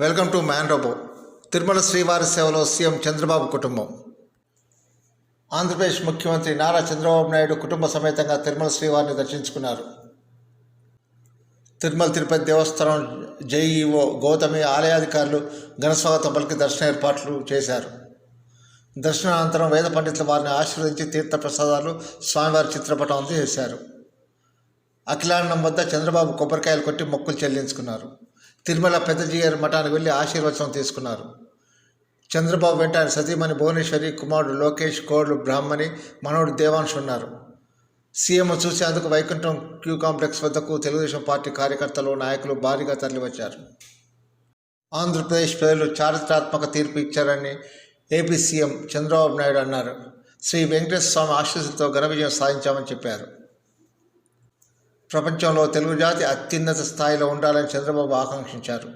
Welcome to man robo. Tirumala శ్రీవారి సేవలో CM Chandrababu కుటుంబం. ఆంధ్రప్రదేశ్ ముఖ్యమంత్రి నారా చంద్రబాబు నాయుడు కుటుంబ సమేతంగా తిరుమల శ్రీవారిని దర్శించుకున్నారు. తిరుమల తిరుపతి దేవస్థానం జేఈఓ గౌతమి ఆలయాధికారులు ఘనస్వాగతం పలికి దర్శన ఏర్పాట్లు చేశారు. దర్శనానంతరం వేద పండితుల వారిని ఆశీర్వదించి తీర్థ ప్రసాదాలు స్వామివారి చిత్రపటం అందజేశారు అఖిలాండం వద్ద చంద్రబాబు కొబ్బరికాయలు కొట్టి మొక్కులు చెల్లించుకున్నారు. తిరుమల పెద్దజీయర్ మఠానికి వెళ్ళి ఆశీర్వచనం తీసుకున్నారు. చంద్రబాబు వెంట ఆయన సతీమణి భువనేశ్వరి కుమారుడు లోకేష్ కోడ్లు బ్రాహ్మణి మనోడు దేవాంశ్ ఉన్నారు. సీఎం చూసేందుకు వైకుంఠం క్యూ కాంప్లెక్స్ వద్దకు తెలుగుదేశం పార్టీ కార్యకర్తలు నాయకులు భారీగా తరలివచ్చారు. ఆంధ్రప్రదేశ్ ప్రజలు చారిత్రాత్మక తీర్పు ఇచ్చారని ఏపీ సీఎం చంద్రబాబు నాయుడు అన్నారు. శ్రీ వెంకటేశ్వర స్వామి ఆశీస్సులతో ఘన విజయం సాధించామని చెప్పారు. ప్రపంచంలో తెలుగు జాతి అత్యున్నత స్థాయిలో ఉండాలని చంద్రబాబు ఆకాంక్షించారు.